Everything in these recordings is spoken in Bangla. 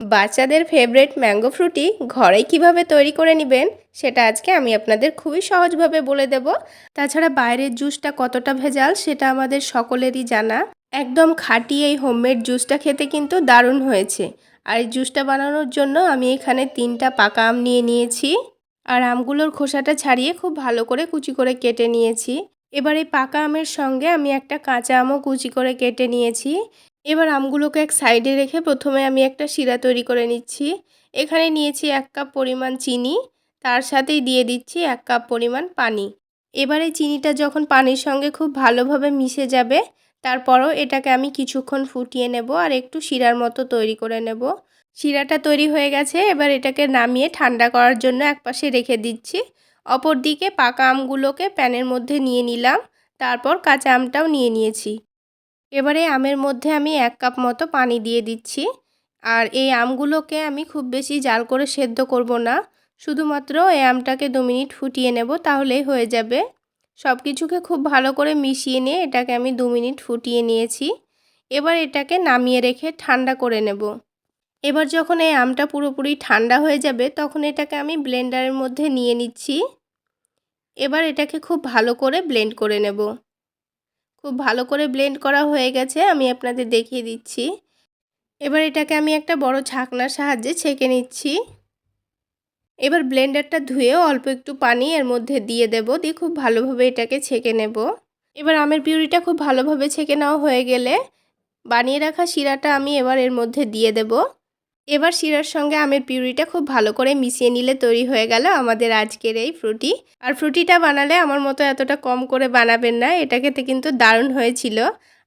বাচ্চাদের ফেভারিট ম্যাঙ্গো ফ্রুটি ঘরেই কীভাবে তৈরি করে নেবেন, সেটা আজকে আমি আপনাদের খুবই সহজভাবে বলে দেব। তাছাড়া বাইরের জুসটা কতটা ভেজাল, সেটা আমাদের সকলেরই জানা। একদম খাঁটি এই হোমমেড জুসটা খেতে কিন্তু দারুণ হয়েছে। আর এই জুসটা বানানোর জন্য আমি এখানে তিনটা পাকা আম নিয়ে নিয়েছি। আর আমগুলোর খোসাটা ছাড়িয়ে খুব ভালো করে কুচি করে কেটে নিয়েছি। এবার এই পাকা আমের সঙ্গে আমি একটা কাঁচা আমও কুচি করে কেটে নিয়েছি। এবার আমগুলোকে এক সাইডে রেখে প্রথমে আমি একটা শিরা তৈরি করে নিচ্ছি। এখানে নিয়েছি এক কাপ পরিমাণ চিনি, তার সাথেই দিয়ে দিচ্ছি এক কাপ পরিমাণ পানি। এবারে চিনিটা যখন পানির সঙ্গে খুব ভালোভাবে মিশে যাবে, তারপরও এটাকে আমি কিছুক্ষণ ফুটিয়ে নেব আর একটু শিরার মতো তৈরি করে নেব। শিরাটা তৈরি হয়ে গেছে, এবার এটাকে নামিয়ে ঠান্ডা করার জন্য একপাশে রেখে দিচ্ছি। অপর দিকে পাকা আমগুলোকে প্যানের মধ্যে নিয়ে নিলাম, তারপর কাঁচা আমটাও নিয়ে নিয়েছি। এবারে আমের মধ্যে আমি এক কাপ মতো পানি দিয়ে দিচ্ছি। আর এই আমগুলোকে আমি খুব বেশি জাল করে সেদ্ধ করব না। শুধুমাত্র এই আমটাকে দু মিনিট ফুটিয়ে নেব, তাহলেই হয়ে যাবে। সব কিছুকে খুব ভালো করে মিশিয়ে নিয়ে এটাকে আমি দু মিনিট ফুটিয়ে নিয়েছি। এবার এটাকে নামিয়ে রেখে ঠান্ডা করে নেব। এবার যখন এই আমটা পুরোপুরি ঠান্ডা হয়ে যাবে, তখন এটাকে আমি ব্লেন্ডারের মধ্যে নিয়ে নিচ্ছি। এবার এটাকে খুব ভালো করে ব্লেন্ড করে নেব। খুব ভালো করে ব্লেন্ড করা হয়ে গেছে, আমি আপনাদের দেখিয়ে দিচ্ছি। এবার এটাকে আমি একটা বড় ছাকনার সাহায্যে ছেঁকে নিচ্ছি। এবার ব্লেন্ডারটা ধুয়েও অল্প একটু পানি এর মধ্যে দিয়ে দেব, দিয়ে খুব ভালোভাবে এটাকে ছেঁকে নেব। এবার আমের পিউরিটা খুব ভালোভাবে ছেঁকে নেওয়া হয়ে গেলে বানিয়ে রাখা শিরাটা আমি এবার এর মধ্যে দিয়ে দেব। এবার শিরার সঙ্গে আমের পিউরিটা খুব ভালো করে মিশিয়ে নিলে তৈরি হয়ে গেল আমাদের আজকের এই ফ্রুটি। আর ফ্রুটিটা বানালে আমার মতো এতটা কম করে বানাবেন না, এটা খেতে কিন্তু দারুণ হয়েছিল।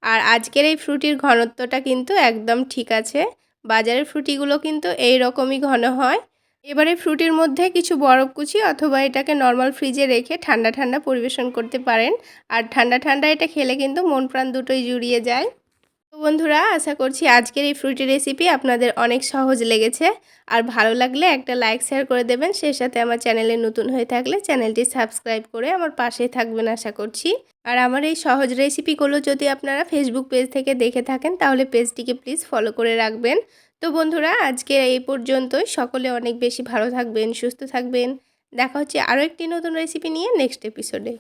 আর আজকের এই ফ্রুটির ঘনত্বটা কিন্তু একদম ঠিক আছে। বাজারের ফ্রুটিগুলো কিন্তু এই রকমই ঘন হয়। এবারে ফ্রুটির মধ্যে কিছু বরফ কুচি অথবা এটাকে নর্মাল ফ্রিজে রেখে ঠান্ডা ঠান্ডা পরিবেশন করতে পারেন। আর ঠান্ডা ঠান্ডা এটা খেলে কিন্তু মন প্রাণ দুটোই জুড়িয়ে যায়। বন্ধুরা, আশা করছি আজকের এই ফ্রুটি রেসিপি আপনাদের অনেক সহজ লেগেছে। আর ভালো লাগলে একটা লাইক শেয়ার করে দেবেন। সেই সাথে আমার চ্যানেলে নতুন হয়ে থাকলে চ্যানেলটি সাবস্ক্রাইব করে আমার পাশেই থাকবেন আশা করছি। আর আমার এই সহজ রেসিপিগুলো যদি আপনারা ফেসবুক পেজ থেকে দেখে থাকেন, তাহলে পেজটিকে প্লিজ ফলো করে রাখবেন। তো বন্ধুরা আজকে এই পর্যন্তই। সকলে অনেক বেশি ভালো থাকবেন, সুস্থ থাকবেন। দেখা হচ্ছে আরও একটি নতুন রেসিপি নিয়ে নেক্সট এপিসোডে